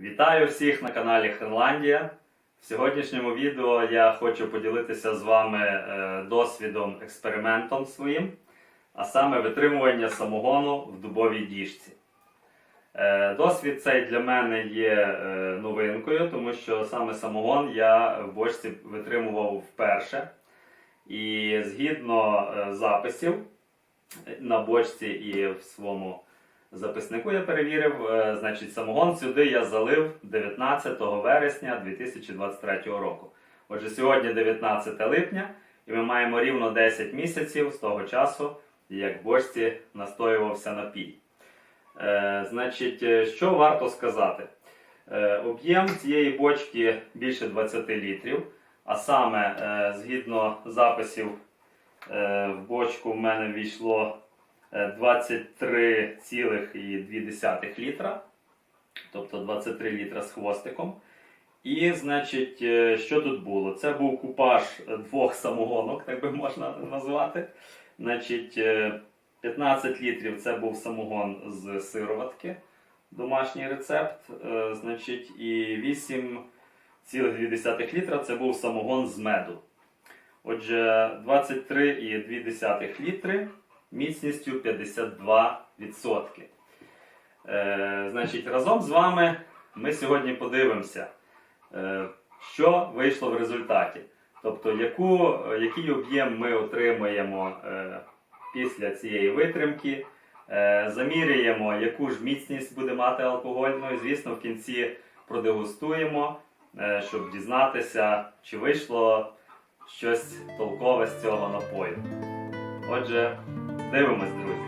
Вітаю всіх на каналі Хренландія. В сьогоднішньому відео я хочу поділитися з вами е, досвідом, експериментом своїм, а саме витримування самогону в дубовій діжці. Е, Досвід цей для мене є е, новинкою, тому що саме самогон я в бочці витримував вперше. І згідно записів на бочці і в своєму записнику я перевірив, е, значить, самогон сюди я залив 19 вересня 2023 року. Отже, сьогодні 19 липня, і ми маємо рівно 10 місяців з того часу, як в бочці настоювався напій. Е, значить, е, що варто сказати? Е, об'єм цієї бочки більше 20 літрів, а саме, е, згідно записів, е, в бочку в мене війшло 23,2 літра, тобто 23 літра з хвостиком. І, значить, е, що тут було? Це був купаж двох самогонок, так би можна назвати. Значить, е, 15 літрів це був самогон з сироватки, домашній рецепт. Е, Значить, і 8,2 літра це був самогон з меду. Отже, 23,2 літри міцністю 52%. Е, значить, разом з вами ми сьогодні подивимося, е, що вийшло в результаті. Тобто, яку, який об'єм ми отримаємо е, після цієї витримки, е, заміряємо, яку ж міцність буде мати алкоголь. Ну і звісно, в кінці продегустуємо, е, щоб дізнатися, чи вийшло щось толкове з цього напою. Отже, дивимось, друзі.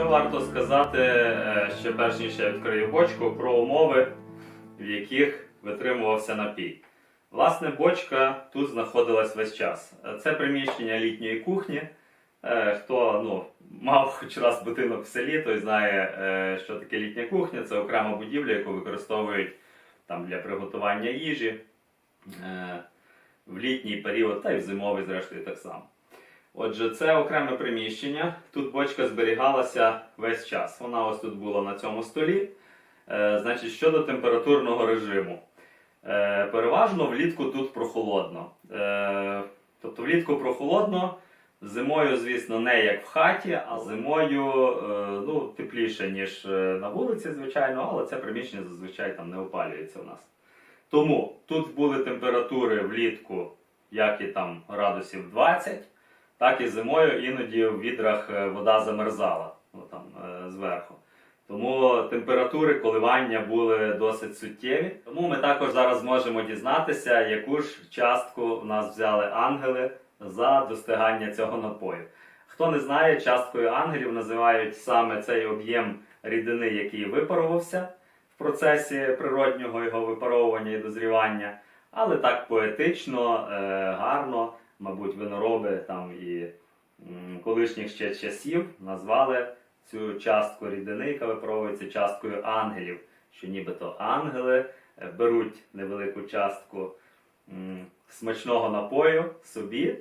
Що варто сказати, е, ще перш ніж я відкрию бочку, про умови, в яких витримувався напій. Власне, бочка тут знаходилась весь час. Це приміщення літньої кухні. Е, Хто ну, мав хоч раз будинок в селі, той знає, е, що таке літня кухня. Це окрема будівля, яку використовують там, для приготування їжі в літній період, та й в зимовий, зрештою, так само. Отже, це окреме приміщення. Тут бочка зберігалася весь час. Вона ось тут була на цьому столі. Е, значить, щодо температурного режиму. Е, переважно влітку тут прохолодно. Е, тобто влітку прохолодно, зимою, звісно, не як в хаті, а зимою е, ну, тепліше, ніж е, на вулиці, звичайно, але це приміщення зазвичай там не опалюється у нас. Тому тут були температури влітку, як і там градусів 20 так і зимою іноді в відрах е, вода замерзала ну, там, е, зверху. Тому температури коливання були досить суттєві. Тому ми також зараз зможемо дізнатися, яку ж частку в нас взяли ангели за достигання цього напою. Хто не знає, часткою ангелів називають саме цей об'єм рідини, який випарувався в процесі природнього його випаровування і дозрівання, але так поетично, е, гарно мабуть, винороби там і колишніх ще часів назвали цю частку рідини, яка випаровується часткою ангелів, що нібито ангели е, беруть невелику частку смачного напою собі,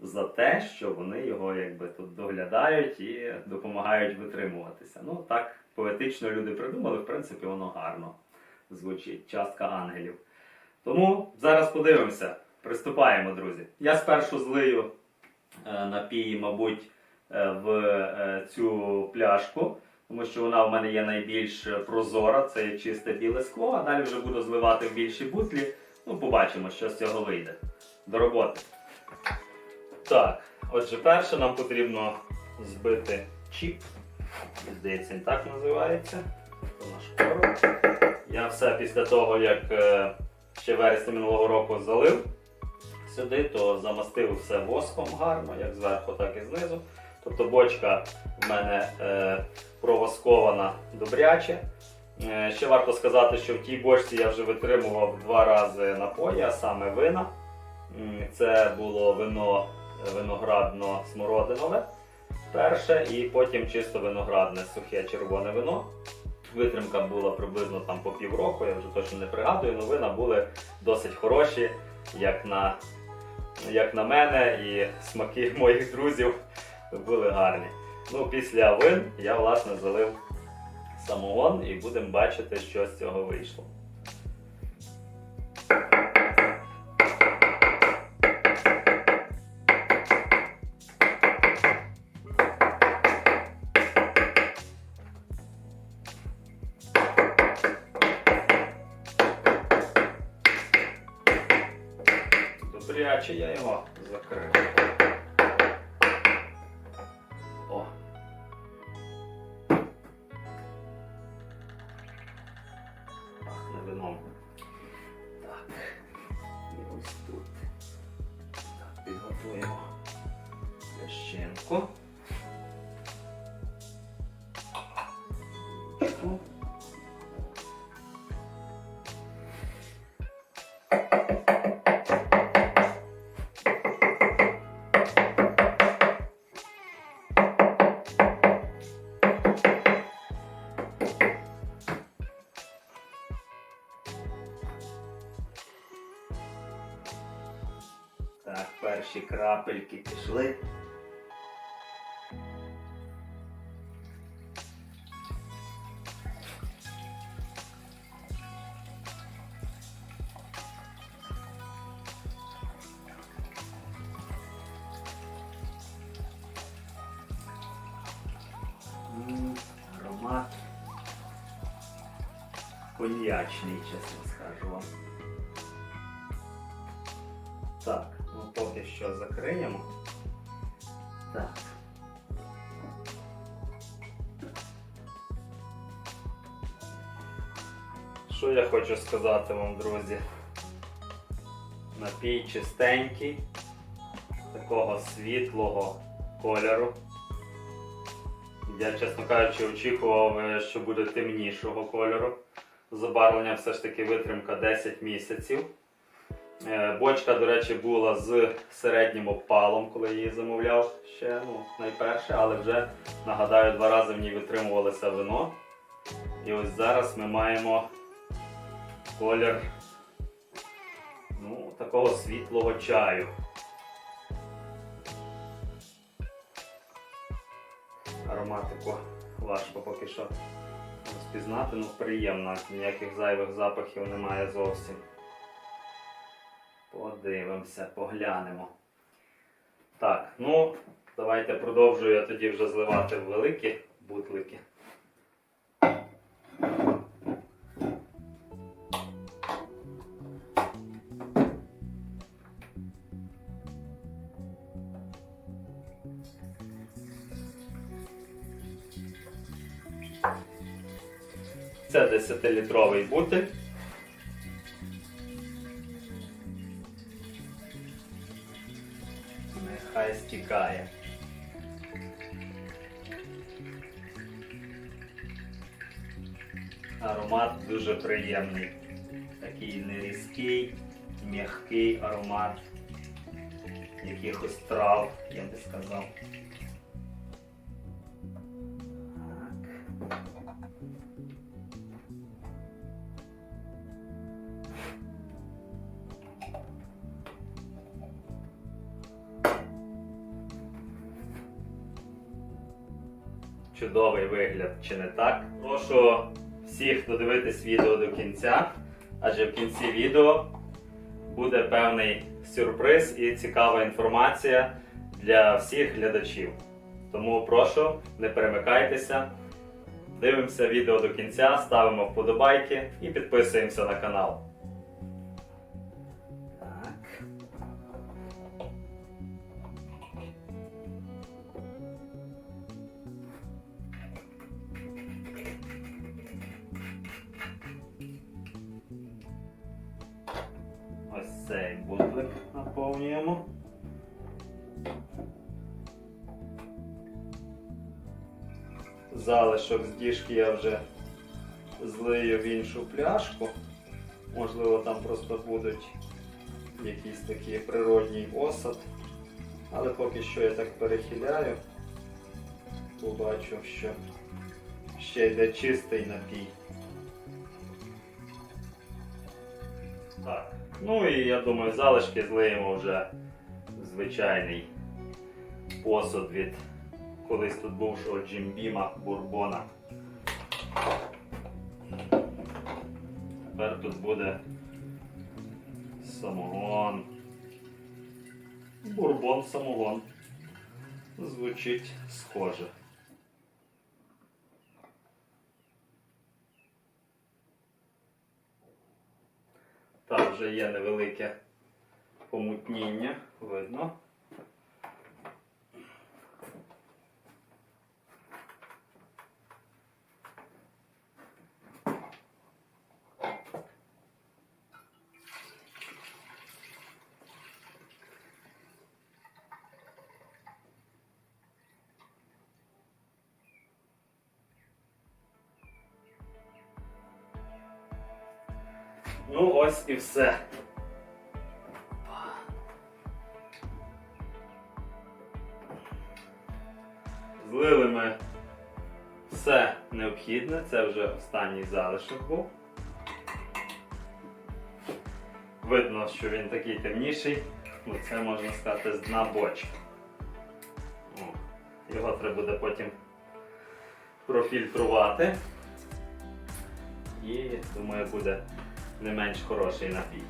за те, що вони його якби тут доглядають і допомагають витримуватися. Ну так поетично люди придумали, в принципі, воно гарно звучить. Частка ангелів. Тому зараз подивимося. Приступаємо, друзі. Я спершу злию е, напій, мабуть, е, в е, цю пляшку, тому що вона в мене є найбільш прозора, це чисте біле скло, а далі вже буду зливати в більші бутлі. Ну, побачимо, що з цього вийде. До роботи. Так, отже, перше нам потрібно збити чіп. Здається, він так називається. Це наш короб. Я все після того, як ще вересня минулого року залив сюди, то замастив все воском гарно, як зверху, так і знизу. Тобто бочка в мене е, провоскована добряче. Е, ще варто сказати, що в тій бочці я вже витримував два рази напої, а саме вина. Це було вино виноградно-смородинове перше, і потім чисто виноградне сухе червоне вино. Витримка була приблизно там по півроку, я вже точно не пригадую, але вина були досить хороші, як на, як на мене, і смаки моїх друзів були гарні. Ну, після вин я власне залив самогон і будемо бачити, що з цього вийшло. Добряче я його закрив. Крапельки пішли. Аромат коньячний, чесно поки закриємо. Так. Що я хочу сказати вам, друзі? Напій чистенький, такого світлого кольору. Я, чесно кажучи, очікував, е, що буде темнішого кольору. Забарвлення все ж таки витримка 10 місяців. Е, Бочка, до речі, була з середнім опалом, коли я її замовляв ще ну, найперше, але вже нагадаю, два рази в ній витримувалося вино. І ось зараз ми маємо колір ну, такого світлого чаю. Ароматику важко поки що розпізнати, ну приємно, ніяких зайвих запахів немає зовсім. Подивимося, поглянемо. Так, ну, давайте продовжую я тоді вже зливати в великі бутлики. Це 10-літровий бутиль. Нехай стікає. Аромат дуже приємний. Такий нерізкий, м'який аромат якихось трав, я би сказав. Чи не так? Прошу всіх додивитись відео до кінця, адже в кінці відео буде певний сюрприз і цікава інформація для всіх глядачів. Тому прошу, не перемикайтеся. Дивимося відео до кінця, ставимо вподобайки і підписуємося на канал. Залишок з діжки я вже злию в іншу пляшку. Можливо, там просто будуть якийсь такий природній осад. Але поки що я так перехиляю, побачу, що ще йде чистий напій. Так. Ну і я думаю, залишки злиємо вже звичайний посуд від колись тут бувшого Джимбіма Бурбона. Тепер тут буде самогон. Бурбон самогон. Звучить схоже. Там вже є невелике помутніння, видно. Ось і все. Злили ми все необхідне, це вже останній залишок був. Видно, що він такий темніший, ну це можна сказати з дна бочки. Його треба буде потім профільтрувати. І думаю, буде не менш хороший напій.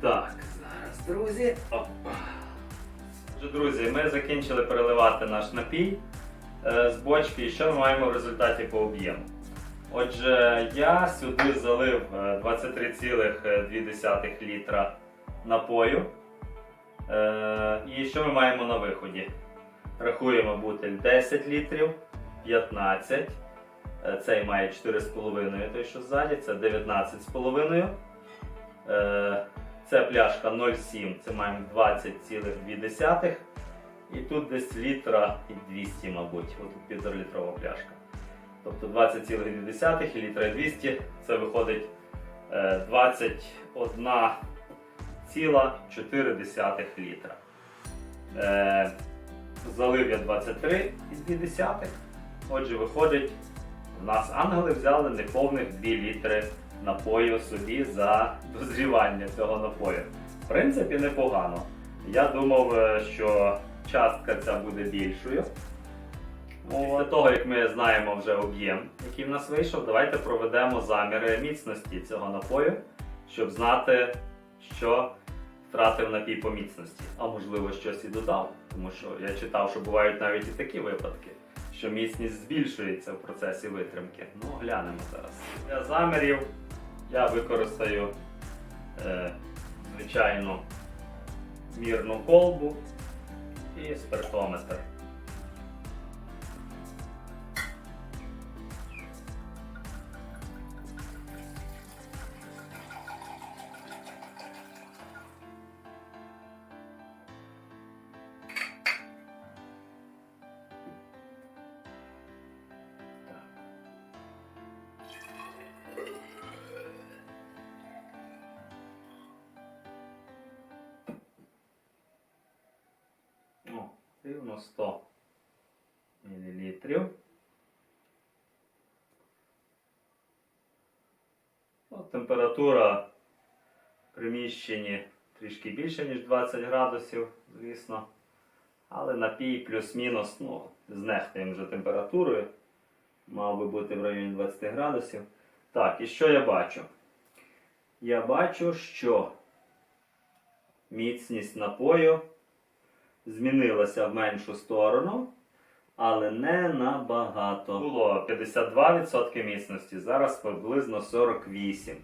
Так, зараз, друзі. Опа. Отже, друзі, ми закінчили переливати наш напій е, з бочки. І що ми маємо в результаті по об'єму? Отже, я сюди залив е, 23,2 літра напою. Е, і що ми маємо на виході? Рахуємо бутиль 10 літрів, 15. Е, Цей має 4,5, той що ззаді, це 19,5. Е, Це пляшка 0,7, це маємо 20,2. І тут десь літра і 200, мабуть. Ось півторалітрова пляшка. Тобто 20,2 і літра 200 це виходить е, 21,4 літра. Е, Залив я 23,2. Отже, виходить, у нас ангели взяли неповних 2 літри напою собі за дозрівання цього напою. В принципі, непогано. Я думав, е, що частка ця буде більшою. Після того, як ми знаємо вже об'єм, який в нас вийшов, давайте проведемо заміри міцності цього напою, щоб знати, що втратив напій по міцності. А можливо, щось і додав. Тому що я читав, що бувають навіть і такі випадки, що міцність збільшується в процесі витримки. Ну, глянемо зараз. Для замірів я використаю е, звичайну мірну колбу і спиртометр. Температура в приміщенні трішки більше, ніж 20 градусів, звісно. Але напій плюс-мінус, ну, з нехтуємо вже температурою. Мав би бути в районі 20 градусів. Так, і що я бачу? Я бачу, що міцність напою змінилася в меншу сторону, але не набагато. Було 52% міцності, зараз приблизно 48%.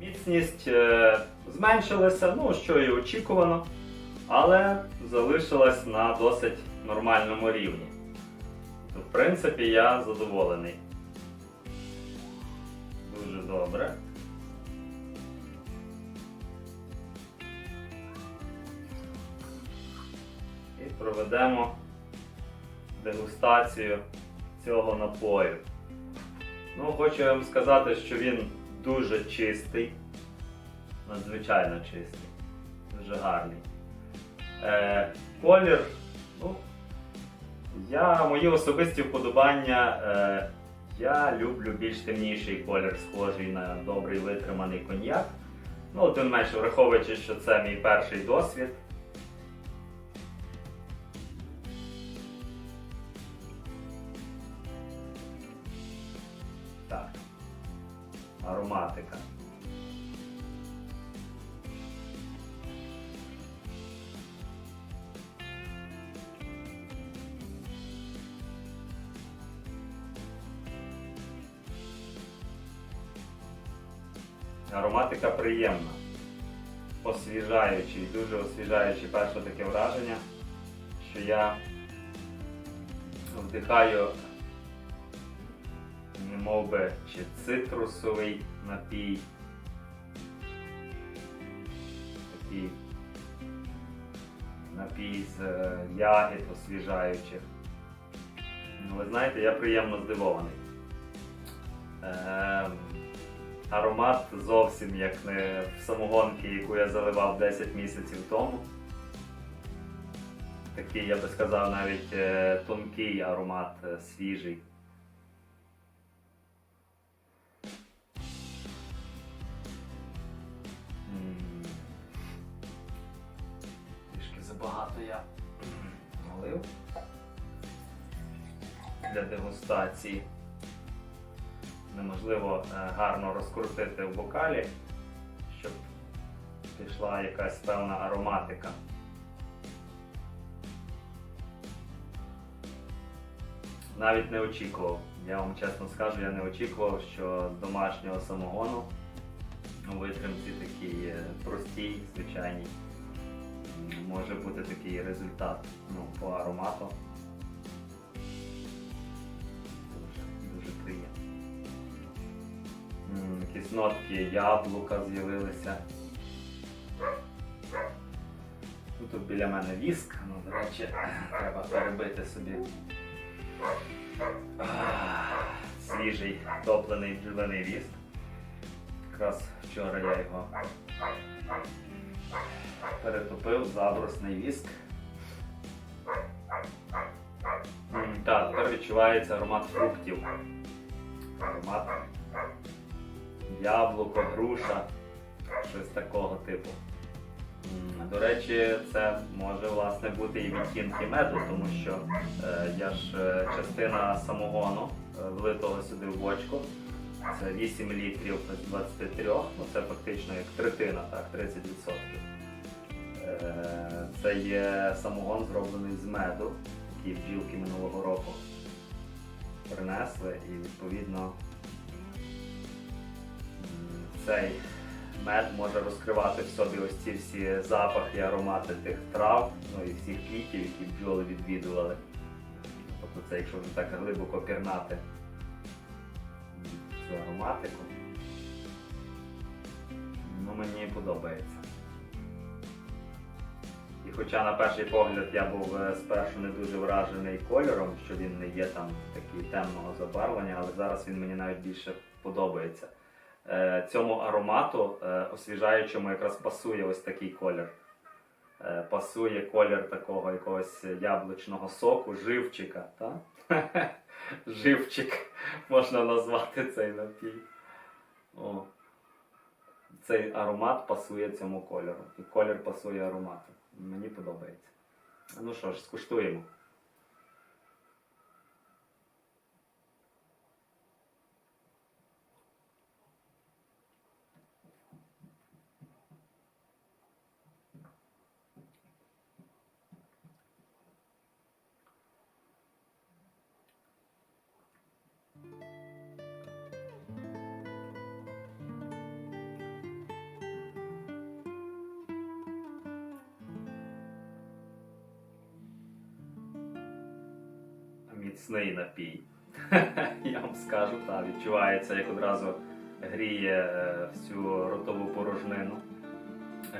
Міцність е, зменшилася, ну що і очікувано, але залишилась на досить нормальному рівні. В принципі, я задоволений. Дуже добре. І проведемо дегустацію цього напою. Ну, хочу вам сказати, що він дуже чистий, надзвичайно чистий, дуже гарний. Е, колір, ну, я, мої особисті вподобання, е, я люблю більш темніший колір, схожий на добрий витриманий коньяк. Ну, тим менше, враховуючи, що це мій перший досвід. Ароматика приємна, освіжаючий, дуже освіжаючий перше таке враження, що я вдихаю немов би чи цитрусовий напій. Такий напій з е, ягід освіжаючих. Ну, ви знаєте, я приємно здивований. Ем, аромат зовсім як не в самогонки, яку я заливав 10 місяців тому. Такий, я би сказав, навіть е, тонкий аромат, е, свіжий. Трішки забагато я налив для дегустації. Неможливо е, гарно розкрутити в бокалі, щоб пішла якась певна ароматика. Навіть не очікував. Я вам чесно скажу, я не очікував, що з домашнього самогону у витримці такій е, простій, звичайній, може бути такий результат ну, по аромату. Якісь нотки яблука з'явилися. Тут біля мене віск, ну, до речі, треба перебити собі свіжий топлений бджолиний віск. Якраз вчора я його перетопив, забросний віск. Так, тепер відчувається аромат фруктів. Аромат яблуко, груша, щось такого типу. До речі, це може власне бути і відтінки меду, тому що е, я ж е, частина самогону е, влитого сюди в бочку. Це 8 літрів з 23, ну це фактично як третина, так, 30%. Е, Це є самогон зроблений з меду, який бджілки минулого року принесли і відповідно цей мед може розкривати в собі ось ці всі запахи, аромати тих трав, ну і всіх квітів, які бджоли відвідували. Тобто це якщо вже так глибоко пірнати цю ароматику. Ну, мені подобається. І хоча на перший погляд я був е, спершу не дуже вражений кольором, що він не є там такий темного забарвлення, але зараз він мені навіть більше подобається. Е, Цьому аромату е, освіжаючому якраз пасує ось такий колір. е, пасує колір такого якогось яблучного соку, живчика. Та? Живчик можна назвати цей напій. О. Цей аромат пасує цьому кольору. І колір пасує аромату. Мені подобається. Ну що ж, скуштуємо. Міцний напій. Я вам скажу, так, відчувається, як одразу гріє е, всю ротову порожнину.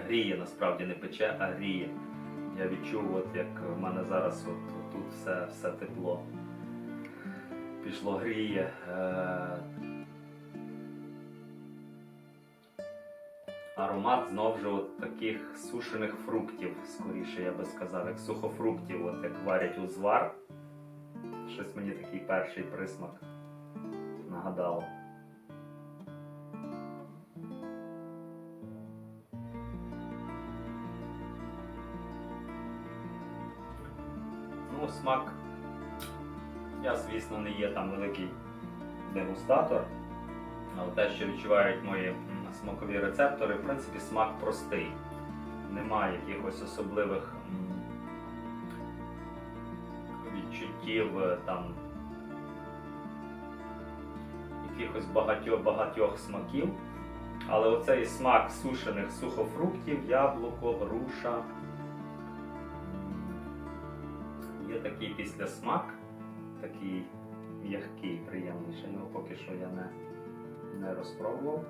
Гріє, насправді не пече, а гріє. Я відчув, от як в мене зараз от, тут все, все тепло. Пішло гріє. Е, Аромат знов же от таких сушених фруктів, скоріше я би сказав, як сухофруктів, от як варять узвар. Щось мені такий перший присмак нагадало. Ну, смак. Я, звісно, не є там великий дегустатор, але те, що відчувають мої смакові рецептори, в принципі, смак простий. Немає якихось особливих м, е, там якихось багатьох багатьох смаків. Але оцей смак сушених сухофруктів, яблуко, груша. Є такий післясмак, такий м'який, приємний. Ще його поки що я не, не розпробував.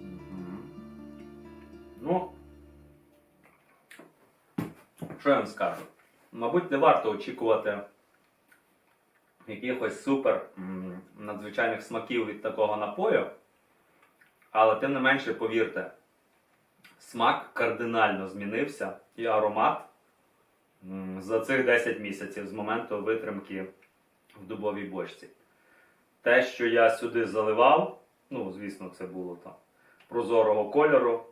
Мгм. Ну, що я вам скажу? Мабуть, не варто очікувати якихось супер надзвичайних смаків від такого напою. Але тим не менше, повірте, смак кардинально змінився і аромат за цих 10 місяців з моменту витримки в дубовій бочці. Те, що я сюди заливав, ну, звісно, це було там прозорого кольору,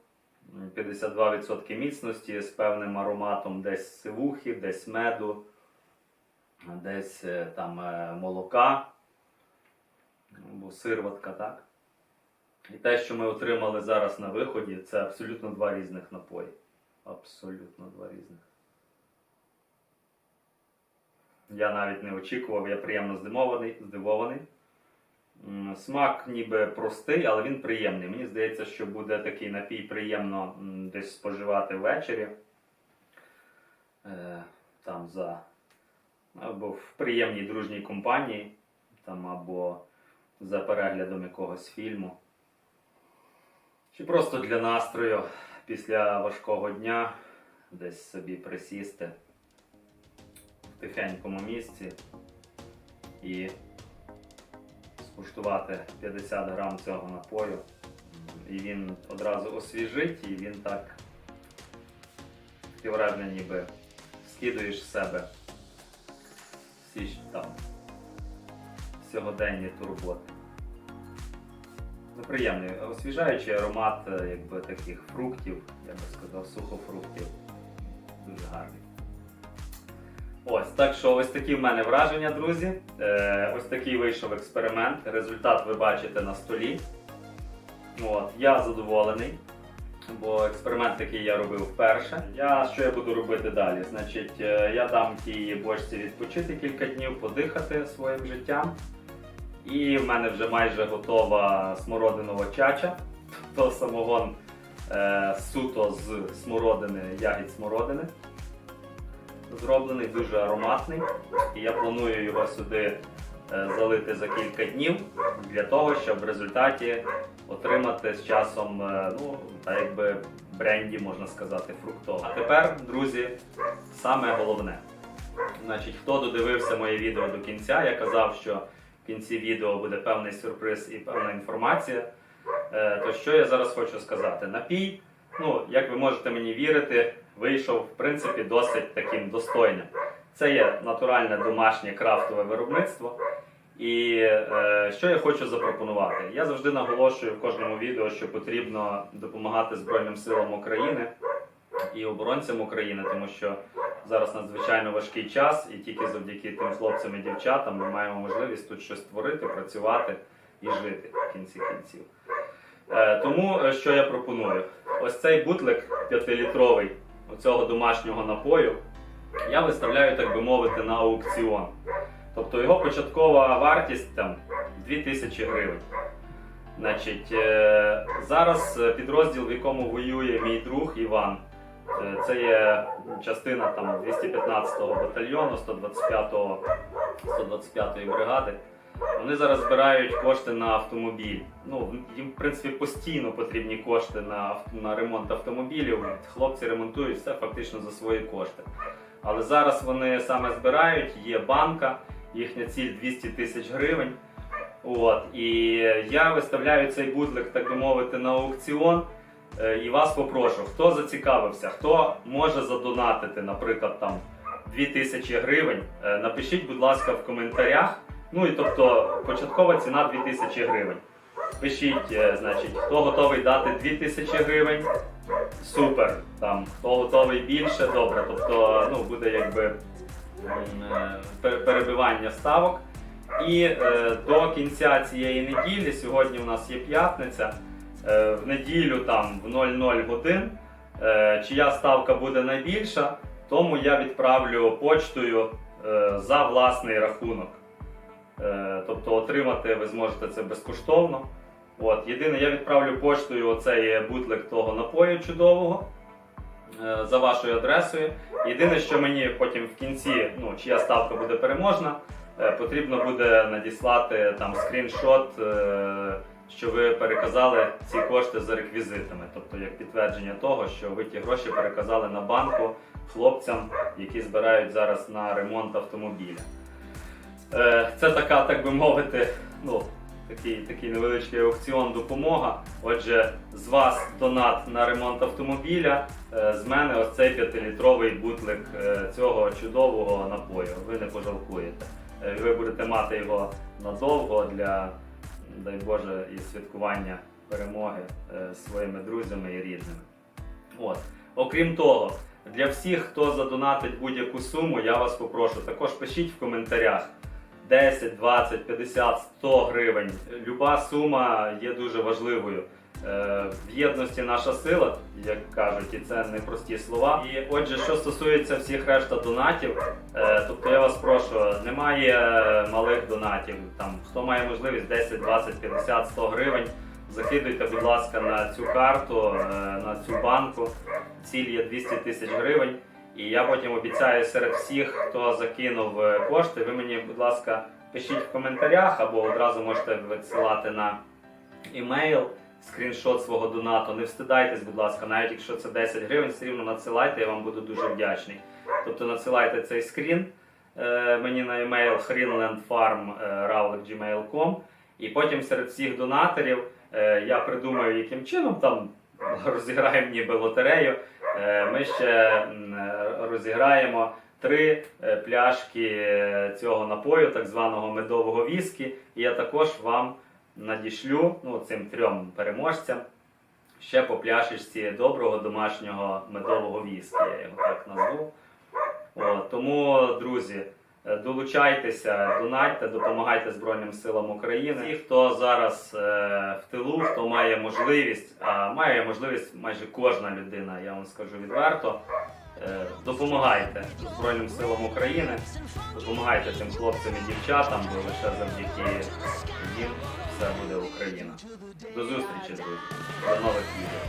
52% міцності з певним ароматом десь сивухи, десь меду, десь е, там е, молока або сирватка, так? І те, що ми отримали зараз на виході, це абсолютно два різних напої. Абсолютно два різних. Я навіть не очікував, я приємно здивований. здивований. Смак ніби простий, але він приємний. Мені здається, що буде такий напій приємно десь споживати ввечері. Е, Там за або в приємній дружній компанії, там, або за переглядом якогось фільму. Чи просто для настрою після важкого дня десь собі присісти в тихенькому місці і скуштувати 50 грам цього напою. І він одразу освіжить, і він так таке ніби скидуєш з себе всі там сьогоденні турботи. Ну, приємний, освіжаючий аромат е, якби, таких фруктів, я би сказав, сухофруктів. Дуже гарний. Ось, так що ось такі в мене враження, друзі. Е, ось такий вийшов експеримент. Результат ви бачите на столі. От, я задоволений, бо експеримент такий я робив вперше. Я, що я буду робити далі? Значить, е, я дам тій бочці відпочити кілька днів, подихати своїм життям. І в мене вже майже готова смородинова чача, тобто самогон е, суто з смородини, ягід смородини. Зроблений, дуже ароматний. І я планую його сюди е, залити за кілька днів для того, щоб в результаті отримати з часом, е, ну, так якби бренді, можна сказати, фруктове. А тепер, друзі, саме головне. Значить, хто додивився моє відео до кінця, я казав, що в кінці відео буде певний сюрприз і певна інформація. Е, То що я зараз хочу сказати? Напій, ну, як ви можете мені вірити, вийшов в принципі досить таким достойним. Це є натуральне домашнє крафтове виробництво. І е, що я хочу запропонувати? Я завжди наголошую в кожному відео, що потрібно допомагати Збройним силам України і оборонцям України, тому що зараз надзвичайно важкий час, і тільки завдяки тим хлопцям і дівчатам ми маємо можливість тут щось створити, працювати і жити в кінці кінців. Е, тому е, що я пропоную? Ось цей бутлик 5-літровий оцього домашнього напою я виставляю, так би мовити, на аукціон. Тобто його початкова вартість там 2000 гривень. Значить, е, зараз е, підрозділ, в якому воює мій друг Іван. Е, Це є частина там 215-го батальйону 125-го 125-ї бригади. Вони зараз збирають кошти на автомобіль. Ну, їм, в принципі, постійно потрібні кошти на, на ремонт автомобілів. Хлопці ремонтують все фактично за свої кошти. Але зараз вони саме збирають, є банка, їхня ціль 200 тисяч гривень. От, і я виставляю цей бутлик, так би мовити, на аукціон. Е, І вас попрошу, хто зацікавився, хто може задонатити, наприклад, там 2000 гривень, е, напишіть, будь ласка, в коментарях. Ну і тобто початкова ціна 2000 гривень. Пишіть, е, значить, хто готовий дати 2000 гривень, супер. Там, хто готовий більше, добре. Тобто, ну, буде якби е, пер- перебивання ставок. І е, до кінця цієї неділі, сьогодні у нас є п'ятниця, е, в неділю там в 00 годин, е, чия ставка буде найбільша, тому я відправлю почтою е, за власний рахунок. Е, тобто отримати ви зможете це безкоштовно. От, єдине, я відправлю поштою оцей бутлик того напою чудового е, за вашою адресою. Єдине, що мені потім в кінці, ну, чия ставка буде переможна, е, потрібно буде надіслати там скріншот, що ви переказали ці кошти за реквізитами. Тобто як підтвердження того, що ви ті гроші переказали на банку хлопцям, які збирають зараз на ремонт автомобіля. Е, Це така, так би мовити, ну, такий, такий невеличкий аукціон допомога. Отже, з вас донат на ремонт автомобіля, е, з мене ось цей 5-літровий бутлик е, цього чудового напою. Ви не пожалкуєте. Ви будете мати його надовго для, дай Боже, і святкування перемоги своїми друзями і рідними. От. Окрім того, для всіх, хто задонатить будь-яку суму, я вас попрошу, також пишіть в коментарях 10, 20, 50, 100 гривень. Люба сума є дуже важливою. Е, В єдності наша сила, як кажуть, і це не прості слова. І отже, що стосується всіх решта донатів, е, тобто я вас прошу, немає малих донатів. Там хто має можливість 10, 20, 50, 100 гривень. Закидуйте, будь ласка, на цю карту, е, на цю банку. Ціль є 200 тисяч гривень. І я потім обіцяю серед всіх, хто закинув е, кошти, ви мені, будь ласка, пишіть в коментарях або одразу можете відсилати на імейл скріншот свого донату. Не встидайтесь, будь ласка, навіть якщо це 10 гривень, все рівно надсилайте, я вам буду дуже вдячний. Тобто надсилайте цей скрін е, мені на емейл greenlandfarm.gmail.com і потім серед всіх донаторів е, я придумаю, яким чином там розіграємо ніби лотерею. Е, Ми ще розіграємо три е, пляшки е, цього напою, так званого медового віскі. І я також вам надішлю ну, цим трьом переможцям ще по пляшечці доброго домашнього медового віскі. Я його так назву. От, тому, друзі, долучайтеся, донатьте, допомагайте Збройним силам України. Ті, хто зараз е, в тилу, хто має можливість, а має можливість майже кожна людина, я вам скажу відверто. е, Допомагайте Збройним силам України, допомагайте тим хлопцям і дівчатам, бо лише завдяки їм все буде Україна. До зустрічі, друзі, до нових відео.